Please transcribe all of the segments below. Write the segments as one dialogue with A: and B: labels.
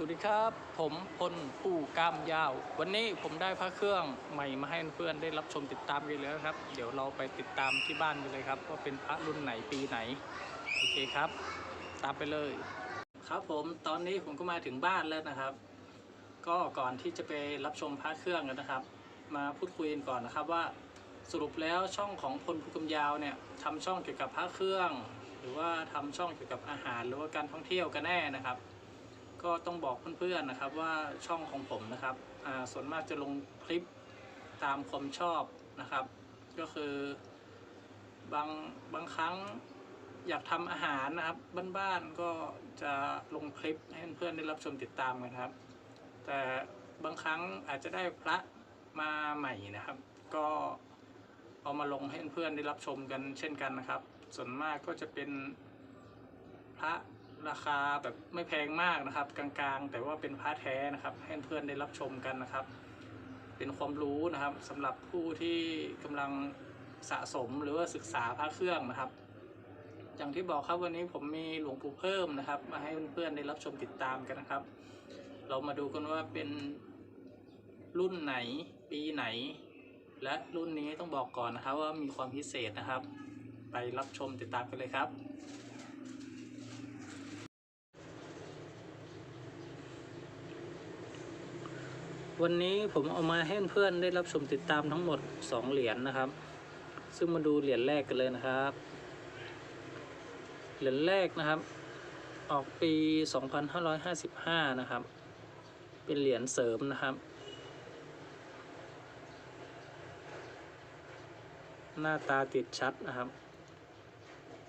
A: สวัสดีครับ ผมพลผู้กามยาว วันนี้ผมได้พระเครื่องใหม่มาให้เพื่อนๆได้รับชมติดตามกันแล้วครับ เดี๋ยวเราไปติดตามที่บ้านกันเลยครับว่าเป็นพระรุ่นไหนปีไหนโอเคครับ ตามไปเลย ครับผมตอนนี้ผมก็มาถึงบ้านแล้วนะครับ ก็ก่อนที่จะไปรับชมพระเครื่องกันนะครับ มาพูดคุยกันก่อนนะครับว่าสรุปแล้วช่องของพลผู้กำยาวเนี่ยทำช่องเกี่ยวกับพระเครื่อง หรือว่าทำช่องเกี่ยวกับอาหารหรือว่าการท่องเที่ยวกันแน่นะครับ ก็ต้องบอกเพื่อนๆนะครับว่าช่องของผมนะครับส่วนมากจะลงคลิปตามความชอบนะครับ ก็คือบางบางครั้งอยากทำอาหารนะครับบ้านๆก็จะลงคลิปให้เพื่อนๆได้รับชมติดตามกันครับ แต่บางครั้งอาจจะได้พระมาใหม่นะครับ ก็เอามาลงให้เพื่อนๆได้รับชมกันเช่นกันนะครับ ส่วนมากก็จะเป็นพระ ราคาแบบไม่แพงมากนะครับ กลางๆ แต่ว่าเป็นพระแท้นะครับ ให้เพื่อนได้รับชมกันนะครับ เป็นความรู้นะครับสำหรับผู้ที่กำลังสะสมหรือว่าศึกษาพระเครื่องนะครับ อย่างที่บอกครับวันนี้ผมมีหลวงปู่เพิ่มนะครับ มาให้เพื่อนๆได้รับชมติดตามกันนะครับ เรามาดูกันว่าเป็นรุ่นไหนปีไหน และรุ่นนี้ต้องบอกก่อนนะครับว่ามีความพิเศษนะครับ ไปรับชมติดตามกันเลยครับ วันนี้ผมเอามาให้เพื่อนได้รับชมติดตามทั้งหมด 2 เหรียญนะครับ ซึ่งมาดูเหรียญแรกกันเลยนะครับ เหรียญแรกนะครับ ออกปี 2555 นะครับ เป็นเหรียญเสริมนะครับ หน้าตาติดชัดนะครับ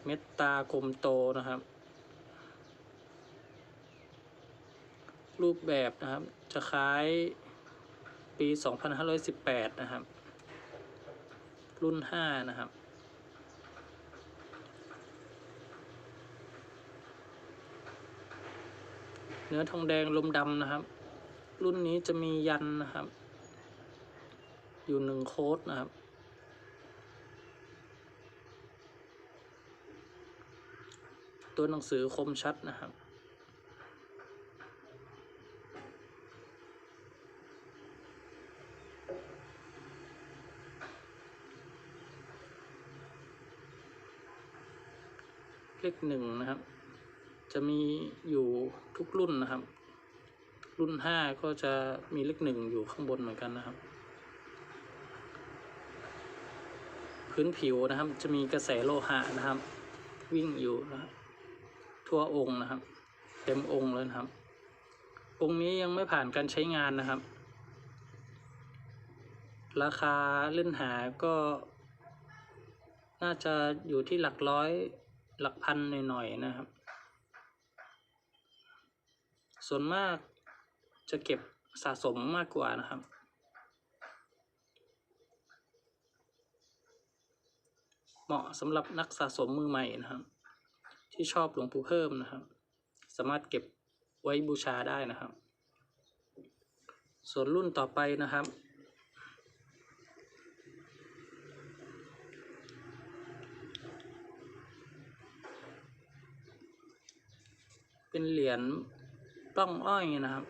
A: เม็ดตากลมโตนะครับรูปแบบนะครับ จะคล้าย ปี 2518 นะครับ รุ่น 5 นะครับ เนื้อทองแดงลมดำนะครับ รุ่นนี้จะมียันนะครับ อยู่หนึ่งโค้ดนะครับตัวหนังสือคมชัดนะครับ เลขหนึ่งนะครับ จะมีอยู่ทุกรุ่นนะครับ รุ่นห้าก็จะมีเลขหนึ่งอยู่ข้างบนเหมือนกันนะครับ พื้นผิวนะครับจะมีกระแสโลหะนะครับ วิ่งอยู่นะครับทั่วองค์นะครับ เต็มองค์เลยนะครับ องค์นี้ยังไม่ผ่านการใช้งานนะครับ ราคาเล่นหาก็น่าจะอยู่ที่หลักร้อย หลักพันหน่อยๆนะครับ ส่วนมากจะเก็บสะสมมากกว่านะครับ เหมาะสำหรับนักสะสมมือใหม่นะครับ ที่ชอบหลวงปู่เพิ่มนะครับ สามารถเก็บไว้บูชาได้นะครับ ส่วนรุ่นต่อไปนะครับ เป็นเหรียญปล้องอ้อยนะครับ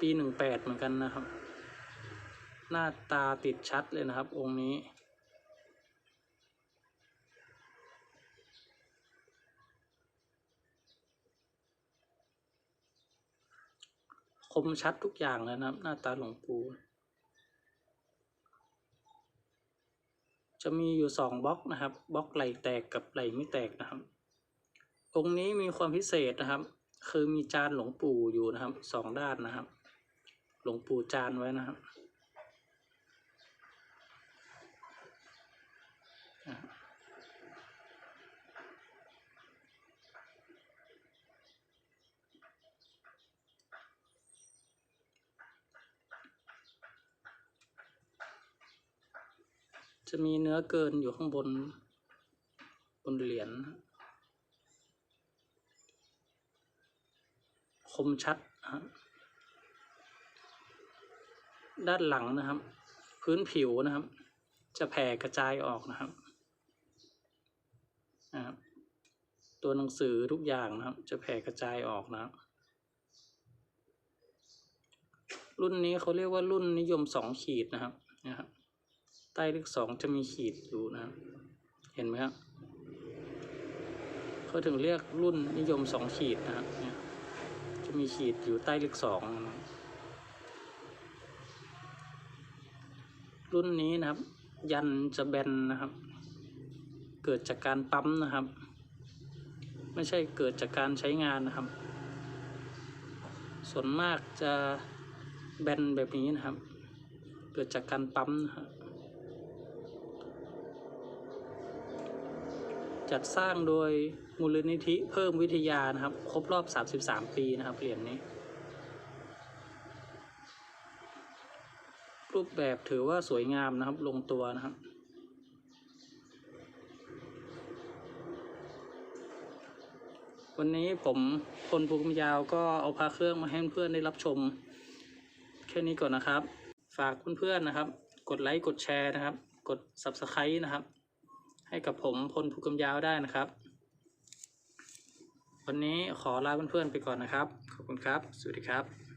A: ปีหนึ่งแปดเหมือนกันนะครับ หน้าตาติดชัดเลยนะครับ องค์นี้ คมชัดทุกอย่างเลยนะครับ หน้าตาหลวงปู่จะมีอยู่สองบล็อกนะครับบล็อกไหลแตกกับไหลไม่แตกนะครับองค์นี้มีความพิเศษนะครับ คือมีจานหลวงปู่อยู่นะครับสองด้านนะครับ หลวงปู่จานไว้นะครับจะมีเนื้อเกินอยู่ข้างบนบนเหรียญนะ คมชัดนะครับด้านหลังนะครับ พื้นผิวนะครับ จะแผ่กระจายออกนะครับนะครับ ตัวหนังสือทุกอย่างนะครับ จะแผ่กระจายออกนะครับ รุ่นนี้เขาเรียกว่ารุ่นนิยมสองขีดนะครับนะครับ ใต้เลขสองจะมีขีดอยู่นะครับ เห็นไหมครับเขาถึงเรียกรุ่นนิยมสองขีดนะครับ จะมีขีดอยู่ใต้เลขสองรุ่นนี้นะครับ ยันจะแบนนะครับ เกิดจากการปั๊มนะครับ ไม่ใช่เกิดจากการใช้งานนะครับ ส่วนมากจะแบนแบบนี้นะครับ เกิดจากการปั๊มนะครับ จัดสร้างโดยมูลนิธิเพิ่มวิทยานะครับ ครบรอบ 33 ปีนะครับเหรียญนี้ รูปแบบถือว่าสวยงามนะครับ ลงตัวนะครับวันนี้ผมพลภูมิยาวก็เอาพาเครื่องมาให้เพื่อนได้รับชม แค่นี้ก่อนนะครับ ฝากเพื่อนๆนะครับ กดไลค์กดแชร์นะครับ กด Subscribe นะครับ ให้กับผมพลภูกำยาวได้นะครับ วันนี้ขอลาเพื่อนๆไปก่อนนะครับ ขอบคุณครับ สวัสดีครับ